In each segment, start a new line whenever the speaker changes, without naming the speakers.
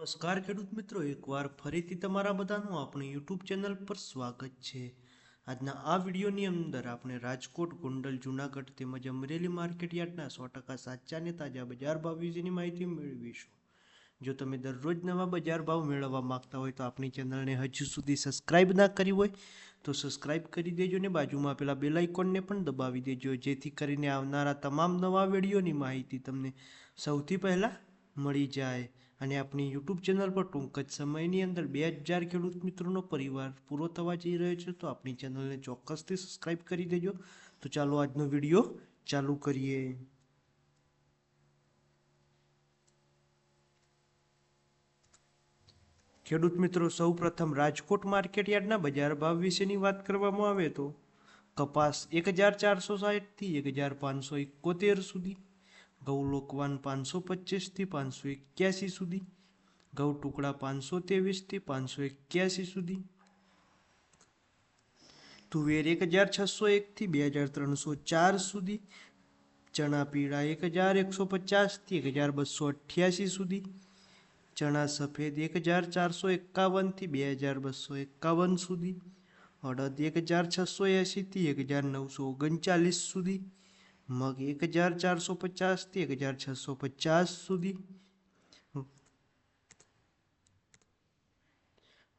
નમસ્કાર ખેડૂત મિત્રો, એકવાર ફરીથી તમારા બધાનું આપણી યુટ્યુબ ચેનલ પર સ્વાગત છે. આજના આ વિડીયોની અંદર આપણે રાજકોટ, ગોંડલ, જુનાગઢ તેમજ અમરેલી માર્કેટ યાર્ડના સો ટકા સાચા ને તાજા બજાર ભાવ વિશેની માહિતી મેળવીશું. જો તમે દરરોજ નવા બજાર ભાવ મેળવવા માંગતા હોય તો આપણી ચેનલને હજુ સુધી સબસ્ક્રાઇબ ના કરી હોય તો સબસ્ક્રાઇબ કરી દેજો ને બાજુમાં પેલા બેલ આઇકોનને પણ દબાવી દેજો, જેથી કરીને આવનારા તમામ નવા વિડીયોની માહિતી તમને સૌથી પહેલાં મળી જાય અને આપણી યુટ્યુબ ચેનલ પર ટૂંક જ સમયની અંદર બે હજાર ખેડૂત મિત્રોનો પરિવાર પૂરો થવા જઈ રહ્યો છે, તો આપણી ચેનલને ચોક્કસથી સબસ્ક્રાઈબ કરી દેજો. તો ચાલો આજનો વીડિયો ચાલુ કરીએ. ખેડૂત મિત્રો સૌ પ્રથમ રાજકોટ માર્કેટ યાર્ડના બજાર ભાવ વિશેની વાત કરવામાં આવે તો કપાસ એક હજાર ચારસો સાઠથી એક હજાર પાંચસો એકોતેર સુધી ઘઉં લોકવાન પાંચસો પચીસથી પાંચસો એક્યાસી સુધી ઘઉં ટુકડા પાંચસો ત્રેવીસથી પાંચસો એક્યાસી સુધી તુવેર એક હજાર છસો એકથી બે હજાર ત્રણસો ચાર સુધી ચણા પીળા એક હજાર એકસો પચાસથી એક હજાર બસો અઠ્યાસી સુધી ચણા સફેદ એક હજાર ચારસો એકાવનથી બે હજાર બસો એકાવન સુધી અડદ એક હજાર છસો એંશીથી એક હજાર નવસો ઓગણચાલીસ સુધી મગ એક હજાર ચારસો પચાસથી એક હજાર છસો પચાસ સુધી.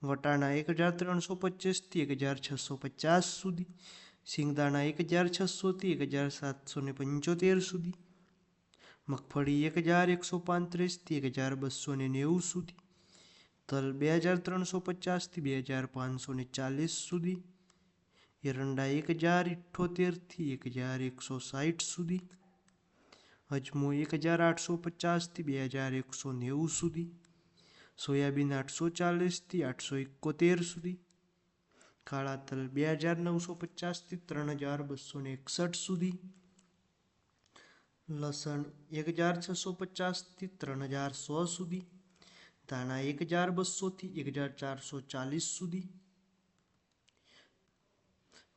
વટાણા એક હજાર ત્રણસો પચીસથી એક હજાર છસો પચાસ સુધી. સિંગદાણા એક હજાર છસોથી એક હજાર સાતસો ને પંચોતેર સુધી. મગફળી એક હજાર એકસો પાંત્રીસથી એક હજાર બસો ને નેવું સુધી. તલ બે હજાર ત્રણસો પચાસથી બે હજાર પાંચસો ને ચાલીસ સુધી. એરંડા એક હજાર ઇઠ્ઠોતેરથી એક હજાર એકસો સાઠ સુધી, અજમો એક હજાર આઠસો પચાસથી બે હજાર એકસો નેવું સુધી, સોયાબીન આઠસો ચાલીસથી આઠસો એકોતેર સુધી, કાળા તલ બે હજાર નવસો પચાસથી ત્રણ હજાર બસો ને એકસઠ સુધી, લસણ એક હજાર છસો પચાસથી ત્રણ હજાર સો સુધી, ધાણા એક હજાર બસોથી એક હજાર ચારસો ચાલીસ સુધી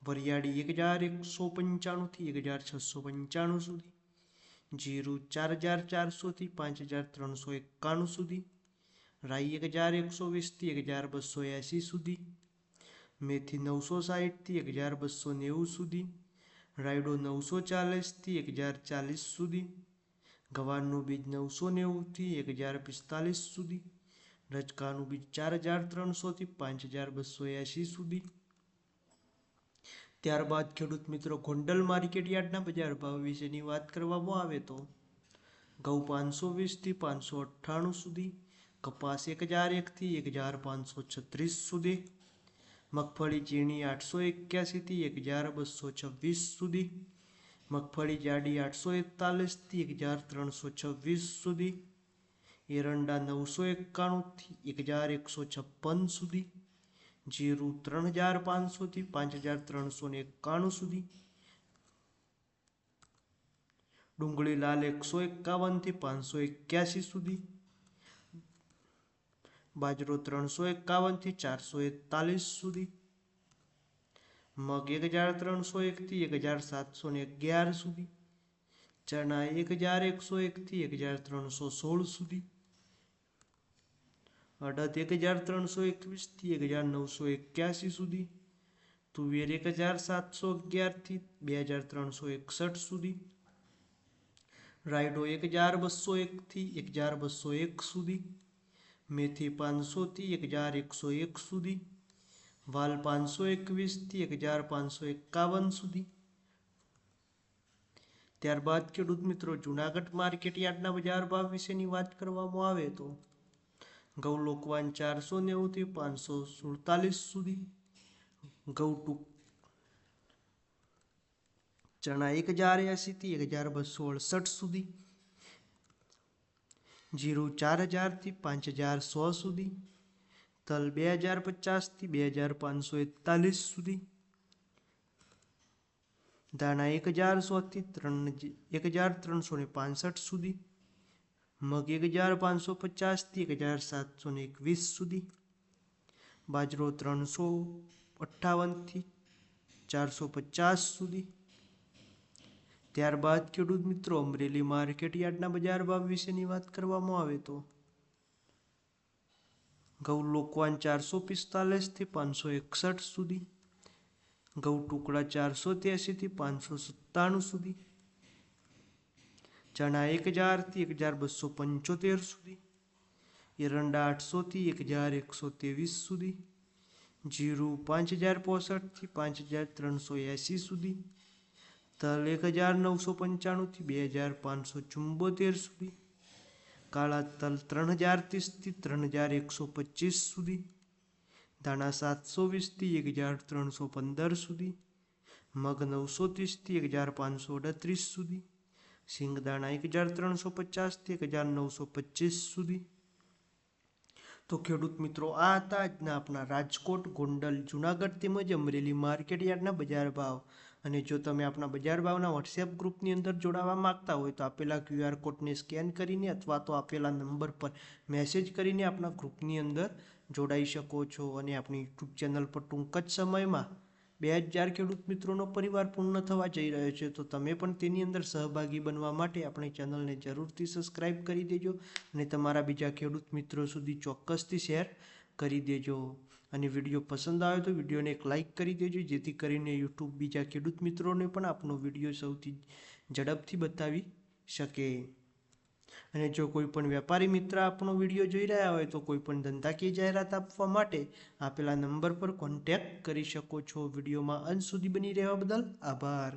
વરિયાળી એક હજાર એકસો પંચાણુંથી એક હજાર છસો પંચાણું સુધી, જીરું ચાર હજાર ચારસોથી પાંચ હજાર ત્રણસો એકાણું સુધી, રાઈ એક હજાર એકસો વીસથી એક હજાર બસો એંસી સુધી, મેથી નવસો સાહીઠથી એક હજાર બસો નેવું સુધી, રાયડો નવસો ચાલીસથી એક હજાર ચાલીસ સુધી, ગવારનું બીજ નવસો નેવુંથી એક હજાર પિસ્તાલીસ સુધી, રજકાનું બીજ ચાર હજાર ત્રણસોથી પાંચ હજાર બસો એંસી સુધી ત્યારબાદ ખેડૂત મિત્રો ગોંડલ માર્કેટ યાર્ડના બજાર ભાવ વિશેની વાત કરવામાં આવે તો ઘઉં પાંચસો વીસથી પાંચસો અઠ્ઠાણું સુધી, કપાસ એક હજાર એકથી એક હજાર પાંચસો છત્રીસ સુધી, મગફળી ઝીણી આઠસો એક્યાસીથી એક હજાર બસો છવ્વીસ સુધી, મગફળી જાડી આઠસો એકતાલીસથી એક હજાર ત્રણસો છવ્વીસ સુધી, એરંડા નવસો એકાણુંથી એક હજાર એકસો છપ્પન સુધી જીરું ત્રણ હજાર પાંચસોથી પાંચ હજાર ત્રણસો ને એકાણું સુધી. ડુંગળી લાલ એકસો એકાવનથી પાંચસો એક્યાસી સુધી. બાજરો ત્રણસો એકાવનથી ચારસો એકતાલીસ સુધી. મગ એક હજાર ત્રણસો એકથી એક હજાર સાતસો ને અગિયાર સુધી. ચણા એક હજાર એકસો એકથી એક હજાર ત્રણસો સોળ સુધી. અડદ એક હજાર ત્રણસો એકવીસથી એક હજાર નવસો એક્યાસી સુધી, તુવેર એક હજાર સાતસો અગિયારથી બે હજાર ત્રણસો એકસઠ સુધી, રાયડો એક હજાર બસો એકથી એક હજાર બસો એક સુધી, મેથી પાંચસોથી એક હજાર એકસો એક સુધી, વાલ પાંચસો એકવીસથી એક હજાર પાંચસો એકાવન સુધી. ત્યારબાદ ખેડૂત મિત્રો, જુનાગઢ માર્કેટ યાર્ડના બજાર ભાવ વિશેની વાત કરવામાં આવે તો ઘઉં લોકવાન ચારસો નેવુંથી પાંચસો સુડતાલીસ સુધી ઘઉં ટૂંક ચણા એક હજાર એંશીથી એક હજાર બસો અડસઠ સુધી જીરું ચાર હજારથી પાંચ હજાર સો સુધી તલ બે હજાર પચાસથી બે હજાર પાંચસો એકતાલીસ સુધી ધાણા એક હજાર સોથી ત્રણ એક હજાર ત્રણસો ને પાસઠ સુધી મગ એક હજાર પાંચસો પચાસથી એક હજાર સાતસો ને એકવીસ સુધી. બાજરો ત્રણસો અઠ્ઠાવનથી ચારસો પચાસ સુધી. ત્યારબાદ ખેડૂત મિત્રો, અમરેલી માર્કેટ યાર્ડના બજાર ભાવ વિશેની વાત કરવામાં આવે તો. ઘઉં લોકવાન ચારસો પિસ્તાલીસથી પાંચસો એકસઠ સુધી. ઘઉં ટુકડા ચારસો ત્યાસીથી પાંચસો સત્તાણું સુધી. ચણા એક હજારથી એક હજાર બસો પંચોતેર સુધી, એરંડા આઠસોથી એક હજાર એકસો ત્રેવીસ સુધી, જીરું પાંચ હજાર પોસઠથી પાંચ હજાર ત્રણસો એંસી સુધી, તલ એક હજાર નવસો પંચાણુંથી બે હજાર પાંચસો ચુંબોતેર સુધી, કાળા તલ ત્રણ હજાર ત્રીસથી ત્રણ હજાર એકસો પચીસ સુધી, ધાણા સાતસો વીસથી એક હજાર ત્રણસો પંદર સુધી, મગ નવસો ત્રીસથી એક હજાર પાંચસો અડત્રીસ સુધી સિંગદાણા એક હજાર ત્રણસો પચાસથી એક હજાર નવસો પચીસ સુધી. તો ખેડૂત મિત્રો, આ હતા આજના આપણા રાજકોટ, ગોંડલ, જુનાગઢ તેમજ અમરેલી માર્કેટ યાર્ડના બજાર ભાવ. અને જો તમે આપણા બજાર ભાવના વોટ્સએપ ગ્રુપની અંદર જોડાવા માંગતા હોય તો આપેલા ક્યુઆર કોડને સ્કેન કરીને અથવા તો આપેલા નંબર પર મેસેજ કરીને આપણા ગ્રુપની અંદર જોડાઈ શકો છો. અને આપણી યુટ્યુબ ચેનલ પર ટૂંક જ સમયમાં બે હજાર ખેડૂત મિત્રોનો પરિવાર પૂર્ણ થવા જઈ રહ્યો છે, તો તમે પણ તેની અંદર સહભાગી બનવા માટે આપણી ચેનલને જરૂરથી સબસ્ક્રાઈબ કરી દેજો અને તમારા બીજા ખેડૂત મિત્રો સુધી ચોક્કસથી શેર કરી દેજો. અને વીડિયો પસંદ આવે તો વિડીયોને એક લાઇક કરી દેજો, જેથી કરીને યુટ્યુબ બીજા ખેડૂત મિત્રોને પણ આપનો વીડિયો સૌથી ઝડપથી બતાવી શકે. અને જો કોઈ પણ વેપારી મિત્ર આપણો વીડિયો જોઈ રહ્યા હોય તો કોઈ પણ ધંધાકીય જાહેરાત આપવા માટે આપેલા નંબર પર કોન્ટેક્ટ કરી શકો છો. વિડીયોમાં અંત સુધી બની રહેવા બદલ આભાર.